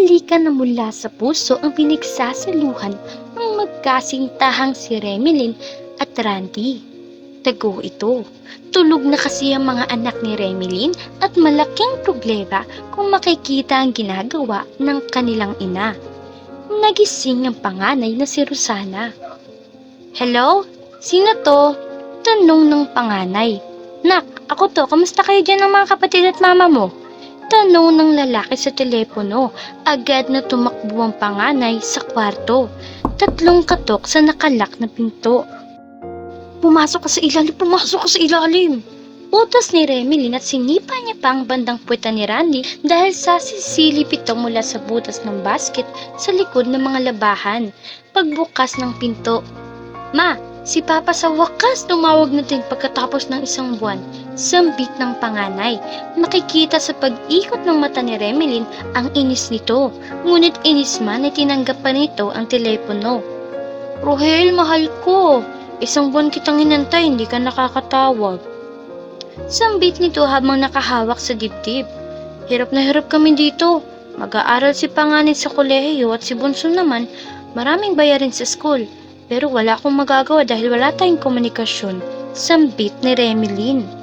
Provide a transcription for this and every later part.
Halika na mula sa puso ang pinagsasaluhan ng magkasintahang si Remilin at Randy. Tago ito. Tulog na kasi ang mga anak ni Remilin at malaking problema kung makikita ang ginagawa ng kanilang ina. Nagising ang panganay na si Rosana. Hello? Sino to? Tanong ng panganay. Nak, ako to. Kamusta kayo dyan ng mga kapatid at mama mo? Tanong ng lalaki sa telepono. Agad na tumakbo ang panganay sa kwarto. Tatlong katok sa nakalak na pinto. Pumasok ka sa ilalim, pumasok ka sa ilalim. Utos ni Remilin at sinipa niya pa ang bandang puweta ni Randy dahil sa sisilip ito mula sa butas ng basket sa likod ng mga labahan. Pagbukas ng pinto. Ma, si Papa sa wakas tumawag natin pagkatapos ng isang buwan. Sambit ng panganay. Makikita sa pag-ikot ng mata ni Remilin ang inis nito. Ngunit inis man ay tinanggap pa nito ang telepono. Rohel, mahal ko. Isang buwan kitang hinantay, hindi ka nakakatawag. Sambit nito habang nakahawak sa dibdib. Hirap na hirap kami dito. Mag-aaral si panganay sa kolehiyo at si Bunso naman, maraming bayarin sa school. Pero wala akong magagawa dahil wala tayong komunikasyon. Sambit ni Remilin.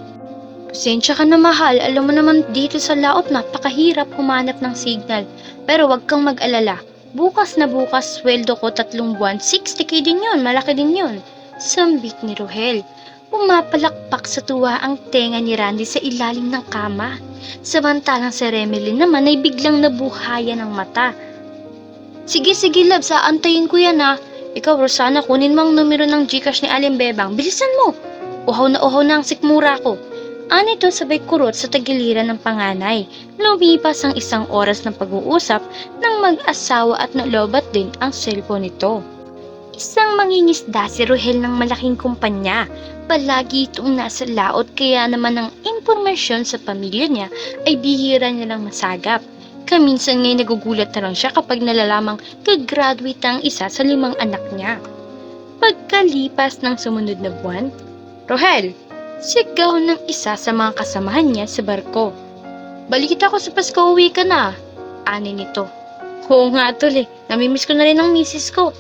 Pasensya ka na mahal, alam mo naman dito sa laot napakahirap humanap ng signal. Pero wag kang mag-alala. Bukas na bukas, sweldo ko tatlong buwan, 60k din yon, malaki din yon. Sambit ni Rohel. Pumapalakpak sa tuwa ang tenga ni Randy sa ilalim ng kama. Samantalang si Remelin naman ay biglang nabuhayan ng mata. Sige, sige, love, saantayin ko yan ha. Ikaw, Rosana, kunin mo ang numero ng Gcash ni Aling Bebang. Bilisan mo! Uhaw na uhaw na ang sikmura ko. Anito sabay kurot sa tagiliran ng panganay. Lumipas ang isang oras ng pag-uusap ng mag-asawa at nalobat din ang cellphone nito. Isang mangingisda si Rohel ng malaking kumpanya. Palagi itong nasa laot kaya naman ang impormasyon sa pamilya niya ay bihira niya lang masagap. Kaminsan ngay nagugulat na lang siya kapag nalalamang kagraduate ang isa sa limang anak niya. Pagkalipas ng sumunod na buwan, Rohel, sigaw ng isa sa mga kasamahan niya sa barko. Balik ako sa Pasko, uwi ka na. Ani nito. Oo nga tol eh, namimiss ko na rin ang misis ko.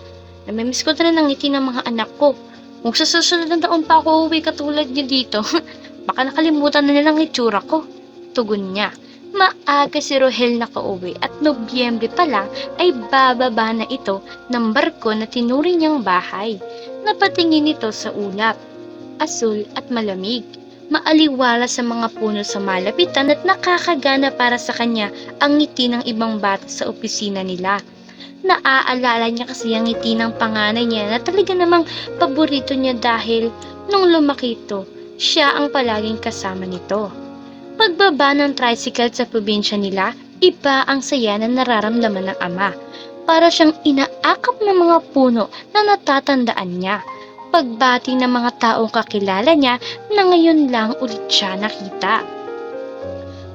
Namimiss ko na rin ang ngiti ng mga anak ko. Kung sa susunod na taon pa ako uwi katulad niya dito, baka nakalimutan na nilang itsura ko. Tugon niya. Maaga si Rohel nakauwi at Nobyembre pa lang ay bababa na ito ng barko na tinuring niyang bahay. Napatingin ito sa ulap. Asul at malamig. Maaliwala sa mga puno sa malapitan at nakakagana para sa kanya ang ngiti ng ibang bata sa opisina nila. Naaalala niya kasi ang ngiti ng panganay niya na talaga namang paborito niya dahil nung lumaki ito, siya ang palaging kasama nito. Pagbaba ng tricycle sa probinsya nila, iba ang saya na nararamdaman ng ama. Para siyang inaakap ng mga puno na natatandaan niya. Pagbati ng mga taong kakilala niya na ngayon lang ulit siya nakita.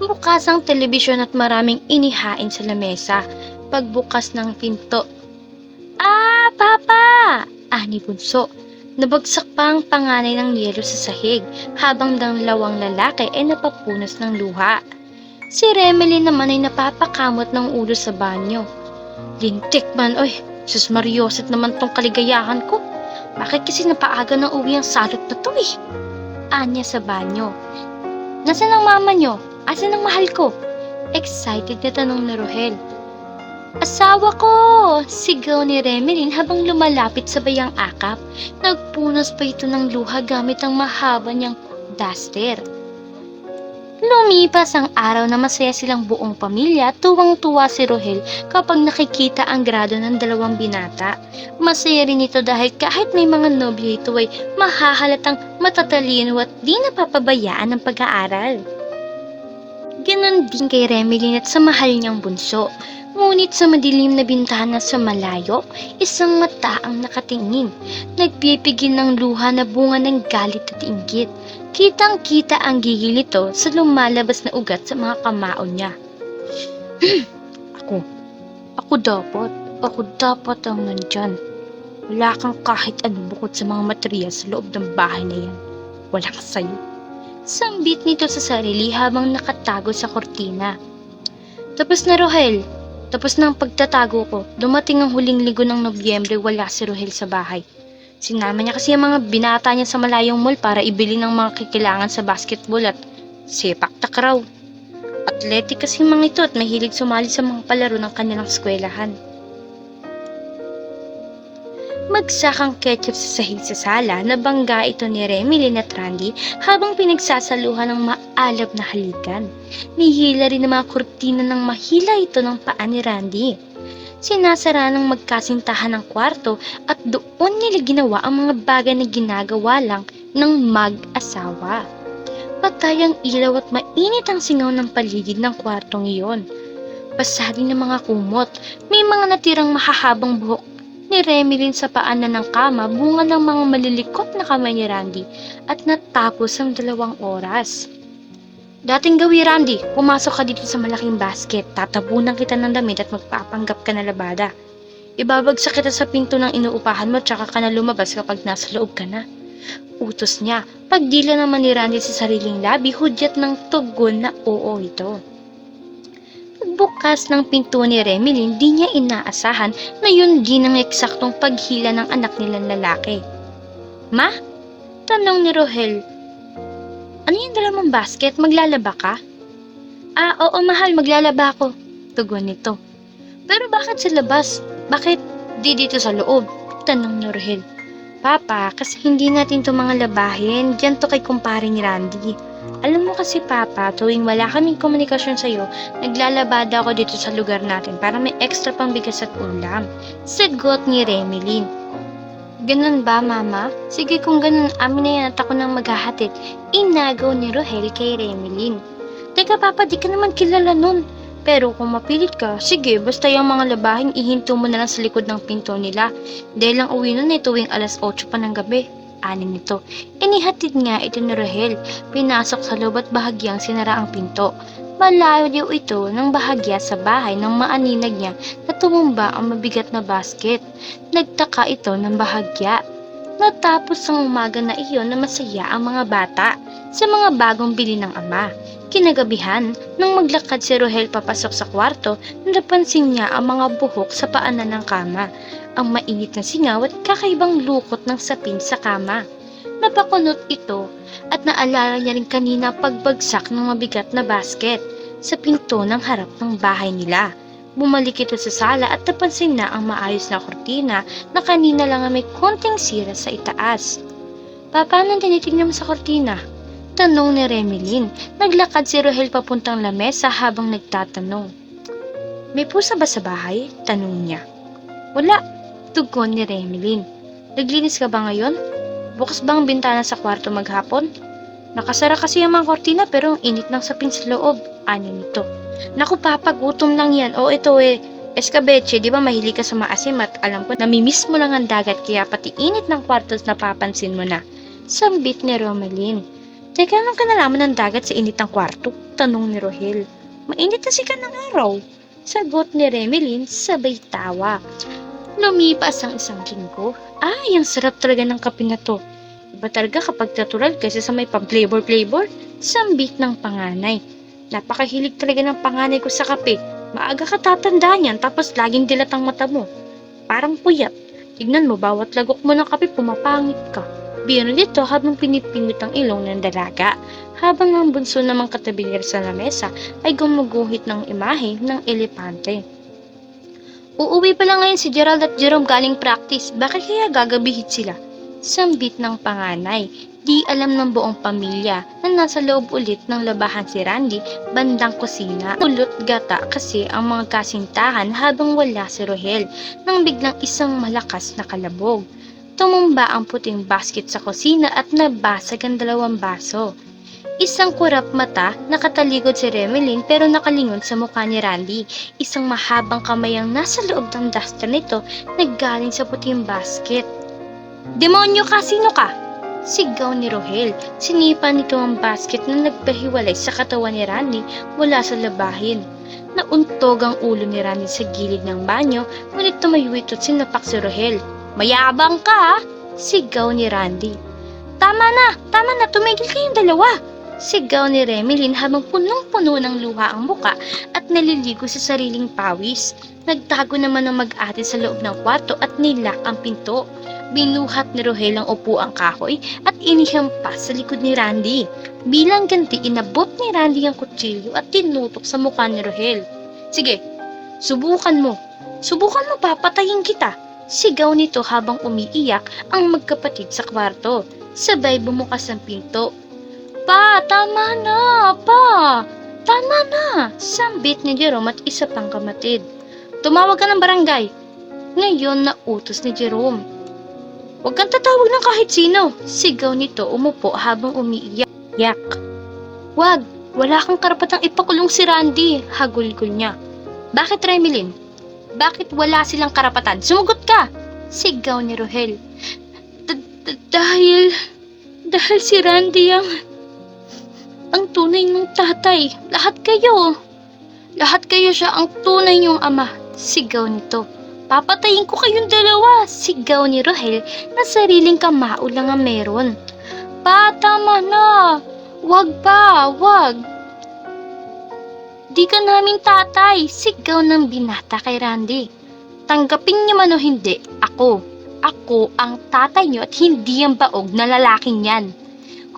Bukas ang telebisyon at maraming inihain sa lamesa. Pagbukas ng pinto. Ah, Papa! Ani Bunso. Nabagsak pa ang panganay ng yelo sa sahig habang dalawang lalaki ay napapunas ng luha. Si Remely naman ay napapakamot ng ulo sa banyo. Lintik man, oy, sus Marioset naman tong kaligayahan ko. Bakit kasi napaaga ng uwi ang salot na to eh? Anya sa banyo. Nasaan ang mama nyo? Asan ang mahal ko? Excited na tanong ni Rohel. Asawa ko! Sigaw ni Remelin habang lumalapit sa bayang akap. Nagpunas pa ito ng luha gamit ang mahaba niyang duster. Lumipas ang araw na masaya silang buong pamilya, tuwang-tuwa si Rohel kapag nakikita ang grado ng dalawang binata. Masaya rin ito dahil kahit may mga nobyo ito ay mahahalatang matatalino at di napapabayaan ng pag-aaral. Ganon din kay Remelin at sa mahal niyang bunso. Ngunit sa madilim na bintana sa malayo, isang mata ang nakatingin. Nagpipigil ng luha na bunga ng galit at inggit. Kitang-kita ang gigil nito sa lumalabas na ugat sa mga kamao niya. ako. Ako dapat. Ako dapat ang nandyan. Wala kang kahit ano bukod sa mga materyal sa loob ng bahay na yan. Wala ka sa'yo. Sambit nito sa sarili habang nakatago sa kortina. Tapos na Rohel. Tapos na ang pagtatago ko. Dumating ang huling linggo ng Nobyembre, wala si Rohel sa bahay. Sinama niya kasi ang mga binata niya sa malayong mall para ibili ng mga kikilangan sa basketball at sepak takraw. Athletic kasi mga ito at mahilig sumali sa mga palaro ng kanilang eskwelahan. Magsakang ketchup sa sahig sa sala na bangga ito ni Remilyn at Randy habang pinagsasaluhan ng maalab na halikan. Nihila rin ang mga kurtina ng mahila ito ng paa ni Randy. Sinasara ng magkasintahan ng kwarto at doon nila ginawa ang mga bagay na ginagawa lang ng mag-asawa. Patay ang ilaw at mainit ang singaw ng paligid ng kwartong iyon. Pasali ng mga kumot, may mga natirang mahahabang buhok ni Remilyn sa paanan ng kama bunga ng mga malilikot na kamay ni Randy at natapos ang dalawang oras. Dating gawi Randy, pumasok ka dito sa malaking basket, tatabunan kita ng damit at magpapanggap ka na labada. Ibabagsak kita sa pinto ng inuupahan mo tsaka ka na lumabas kapag nasa loob ka na. Utos niya, pagdila naman ni Randy sa sariling labi, hudyat ng tugon na oo ito. Pagbukas ng pinto ni Remilyn, di niya inaasahan na yun din ang eksaktong paghila ng anak nilang lalaki. Ma? Tanong ni Rohel. Ano yung dala mong basket? Maglalaba ka? Ah, oo mahal, maglalaba ako. Tugon nito. Pero bakit sa labas? Bakit di dito sa loob? Tanong ni Rohel. Papa, kasi hindi natin to mga labahin. Diyan to kay kumpare ni Randy. Alam mo kasi Papa, tuwing wala kaming komunikasyon sa'yo, naglalabada ako dito sa lugar natin para may extra pang bigas at ulam. Sagot ni Remilyn. Ganun ba, Mama? Sige kung ganun, amin na yan at ako nang maghahatid. Inagaw ni Rohel kay Remilyn. Teka Papa, di ka naman kilala nun. Pero kung mapilit ka, sige, basta yung mga labahin, ihinto mo na lang sa likod ng pinto nila. Dahil lang uwi nun eh, tuwing alas 8 pa ng gabi. Anin nito. Inihatid nga ito ni Rohel. Pinasok sa loob at bahagyang sinara ang pinto. Malayo ito ng bahagya sa bahay ng maaninag niya na tumumba ang mabigat na basket. Nagtaka ito ng bahagya. Natapos ang umaga na iyon na masaya ang mga bata sa mga bagong bili ng ama. Kinagabihan, nang maglakad si Rohel papasok sa kwarto, napansin niya ang mga buhok sa paanan ng kama, ang mainit na singaw at kakaibang lukot ng sapin sa kama. Napakunot ito at naalala niya rin kanina pagbagsak ng mabigat na basket sa pinto ng harap ng bahay nila. Bumalik ito sa sala at napansin na ang maayos na kortina na kanina lang ang may konting sira sa itaas. Papa, anong tinitignan mo sa kortina? Tanong ni Remilyn. Naglakad si Rohel papuntang lamesa habang nagtatanong. May pusa ba sa bahay? Tanong niya. Wala. Tugon ni Remilyn. Naglinis ka ba ngayon? Bukas ba ang bintana sa kwarto maghapon? Nakasara kasi ang mga kortina pero ang init ng sapin sa loob. Ani nito. Naku papa, gutom lang yan. O ito eh, Escabeche, di ba mahilig ka sa maasim at alam ko namimiss mo lang ang dagat kaya pati init ng kwarto napapansin mo na. Sambit ni Romelyn. Teka, anong kanalaman ng dagat sa init ng kwarto? Tanong ni Rohel. Mainit kasi ka ng araw. Sagot ni Remelin sabay tawa. Lumipas ang isang linggo. Ay, ang sarap talaga ng kape na to. Iba talaga kapag natural kasi sa may pang-flavor-flavor. Sambit ng panganay. Napakahilig talaga ng panganay ko sa kape. Maaga ka tatanda niyan tapos laging dilat ang mata mo. Parang puyat. Tignan mo, bawat lagok mo ng kape pumapangit ka. Biro nito habang pinipingit ang ilong ng dalaga, habang ang bunso namang katabi niya sa lamesa ay gumuguhit ng imahe ng elepante. Uuwi pa lang ngayon si Gerald at Jerome galing practice, bakit kaya gagabihit sila? Sambit ng panganay, di alam ng buong pamilya na nasa loob ulit ng labahan si Randy bandang kusina. Ulot gata kasi ang mga kasintahan habang wala si Rohel nang biglang isang malakas na kalabog. Tumumba ang puting basket sa kusina at nabasag ang dalawang baso. Isang kurap mata, nakataligod si Remelin pero nakalingon sa mukha ni Randy. Isang mahabang kamay ang nasa loob ng duster nito naggaling sa puting basket. Demonyo ka, sino ka? Sigaw ni Rohel. Sinipa nito ang basket na nagpahiwalay sa katawan ni Randy mula sa labahin. Nauntog ang ulo ni Randy sa gilid ng banyo, ngunit tumayo ito at sinapak si Rohel. Mayabang ka? Sigaw ni Randy. Tama na! Tama na! Tumigil kayong dalawa! Sigaw ni Remelin habang punong-puno ng luha ang muka at naliligo sa sariling pawis. Nagtago naman ang mag-ate sa loob ng kwarto at nilak ang pinto. Binuhat ni Rohel ang upo ang kahoy at inihampas sa likod ni Randy. Bilang ganti, inabot ni Randy ang kutsilyo at tinutok sa mukha ni Rohel. Sige, subukan mo. Subukan mo papatayin kita. Sigaw nito habang umiiyak ang magkapatid sa kwarto. Sabay bumukas ang pinto. Pa, tama na, pa. Tama na. Sambit ni Jerome at isa pang kamatid. Tumawag ka ng barangay. Ngayon nautos ni Jerome. Huwag kang tatawag ng kahit sino. Sigaw nito umupo habang umiiyak. Yak. Wag, wala kang karapatang ipakulong si Randy. Hagulgol niya. Bakit Remilin? Bakit wala silang karapatan? Sumugot ka! Sigaw ni Rohel. Dahil... Dahil si Randy ang... Ang tunay ng tatay. Lahat kayo. Lahat kayo siya ang tunay niyong ama. Sigaw nito. Papatayin ko kayong dalawa. Sigaw ni Rohel na sariling kamao lang ang meron. Pa, tama na. Wag pa, wag. Di ka namin tatay. Sigaw ng binata kay Randy. Tanggapin niyo man o hindi, ako. Ako ang tatay niyo at hindi ang baog na lalaking yan.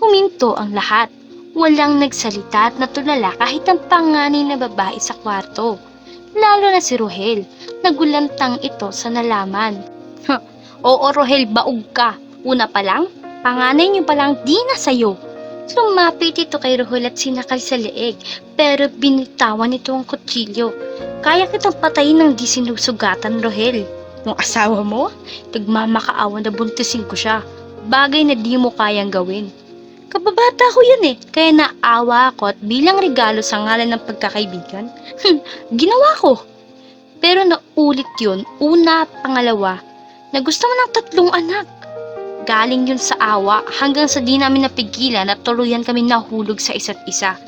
Huminto ang lahat. Walang nagsalita at natulala kahit ang panganay na babae sa kwarto. Lalo na si Rohel. Nagulantang ito sa nalaman. Oo, Rohel, baog ka. Una pa lang, panganay niyo pa lang di na sa'yo. Lumapit ito kay Rohel at sinakal sa leeg, pero binitawan nito ang kutsilyo. Kaya kitang patayin ng di sinusugatan, Rohel. Yung asawa mo, nagmamakaawa na buntisin ko siya. Bagay na di mo kayang gawin. Kababata ko yun eh, kaya naawa ako at bilang regalo sa ngalan ng pagkakaibigan, hmm, ginawa ko. Pero naulit yun, una, pangalawa, na gusto mo ng tatlong anak. Galing yun sa awa hanggang sa di namin napigilan at tuluyan kami nahulog sa isa't isa.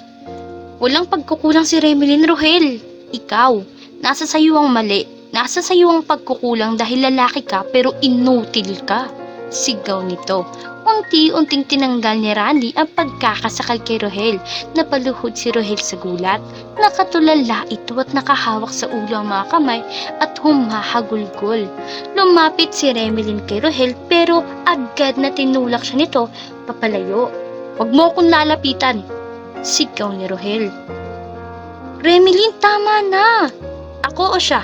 Walang pagkukulang si Remelin Rohel. Ikaw, nasa sayo ang mali. Nasa sayo ang pagkukulang dahil lalaki ka pero inutil ka. Sigaw nito. Unti-unting tinanggal ni Randy ang pagkakasakal kay Rohel. Napaluhod si Rohel sa gulat. Nakatulala ito at nakahawak sa ulo ang mga kamay at humahagulgol. Lumapit si Remelin kay Rohel pero agad na tinulak siya nito papalayo. Huwag mo akong lalapitan. Sigaw ni Rohel. Remelin, tama na. Ako o siya?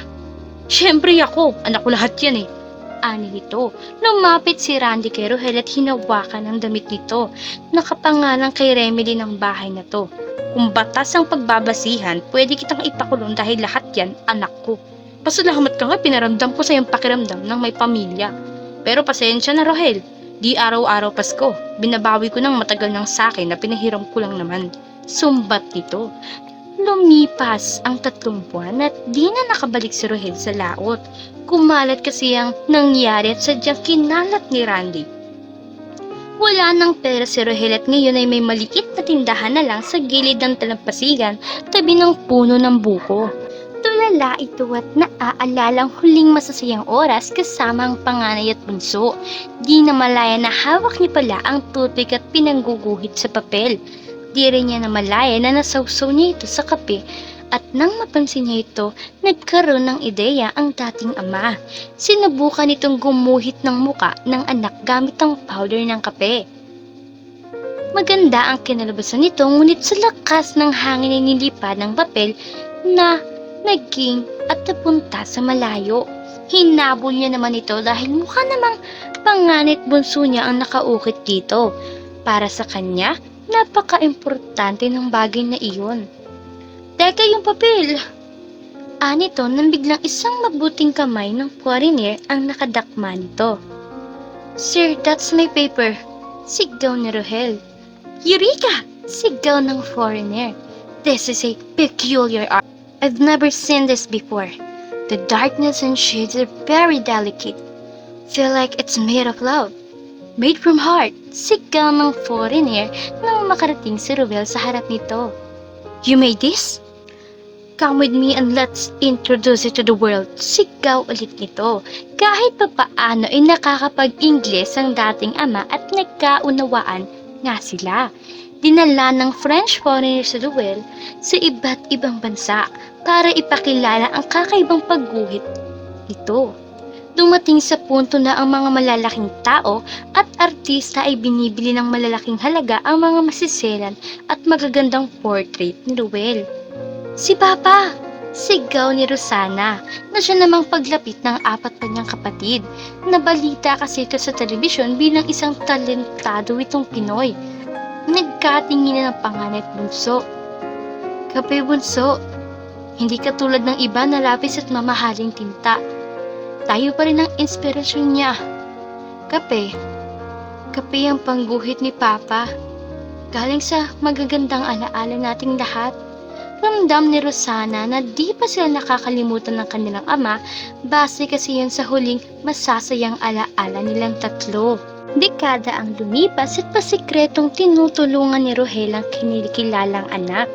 Siyempre ako. Anak ko lahat yan eh ani nito. Lumapit si Randy kay Rohel at hinawakan ang damit nito. Nakapangalan kay Remedy ng bahay na to. Kung batas ang pagbabasihan, pwede kitang ipakulong dahil lahat yan anak ko. Pasalamat ka nga pinaramdam ko sa iyong pakiramdam ng may pamilya. Pero pasensya na Rohel, di araw-araw Pasko. Binabawi ko ng matagal ng sakin na pinahiram ko lang naman. Sumbat nito. Lumipas ang tatlong buwan at di na nakabalik si Rohel sa laot. Kumalat kasi ang nangyari at sadyang kinalat ni Randy. Wala nang pera si Rohel at ngayon ay may maliit na tindahan na lang sa gilid ng talampasigan tabi ng puno ng buko. Tulala ito at naaalala ang huling masasayang oras kasama ang panganay at bunso. Di na malaya na hawak niya pala ang tubig at pinangguguhit sa papel. Di rin niya namalaya na nasawsaw niya ito sa kape at nang mapansin niya ito, nagkaroon ng ideya ang dating ama. Sinubukan itong gumuhit ng muka ng anak gamit ang powder ng kape. Maganda ang kinalabasan nito ngunit sa lakas ng hangin ay nilipad ng papel na naging at napunta sa malayo. Hinabol niya naman ito dahil mukha namang panganit bunso niya ang nakaukit dito. Para sa kanya, napaka-importante ng bagay na iyon. Teka yung papel! Anito nang biglang isang mabuting kamay ng foreigner ang nakadakma nito. Sir, that's my paper. Sigaw ni Rohel. Eureka! Sigaw ng foreigner. This is a peculiar art. I've never seen this before. The darkness and shades are very delicate. Feel like it's made of love. Made from heart. Sigaw ng foreigner nang makarating si Ruel sa harap nito. You made this? Come with me and let's introduce it to the world. Sigaw ulit nito. Kahit pa paano ay nakakapag-Ingles ang dating ama at nagkaunawaan nga sila. Dinala ng French foreigner si Ruel sa iba't ibang bansa para ipakilala ang kakaibang pagguhit nito. Dumating sa punto na ang mga malalaking tao at artista ay binibili ng malalaking halaga ang mga masiselan at magagandang portrait ni Ruel. Si Papa! Sigaw ni Rosana na siya namang paglapit ng apat pa niyang kapatid. Nabalita kasi ito sa telebisyon bilang isang talentado itong Pinoy. Nagkatingin na ng panganay bunso. Kape bunso, hindi katulad ng iba na lapis at mamahaling tinta. Tayo pa rin ang inspirasyon niya. Kape, kape ang pangguhit ni Papa. Galing sa magagandang alaala nating lahat. Ramdam ni Rosana na di pa sila nakakalimutan ng kanilang ama base kasi yun sa huling masasayang alaala nilang tatlo. Dekada ang lumipas at pasikretong tinutulungan ni Rohel ang kinikilalang anak.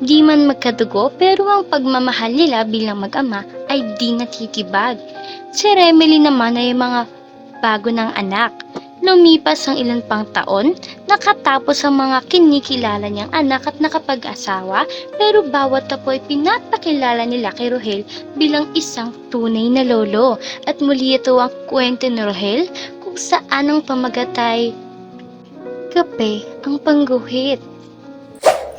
Di man magkadugo pero ang pagmamahal nila bilang mag-ama ay di natitibag. Si Remily naman ay mga bago ng anak. Lumipas ang ilan pang taon, nakatapos ang mga kinikilala niyang anak at nakapag-asawa, pero bawat tapo ay pinapakilala nila kay Rohel bilang isang tunay na lolo. At muli ito ang kwento ni Rohel kung saan ang pamagatay kape ang pangguhit.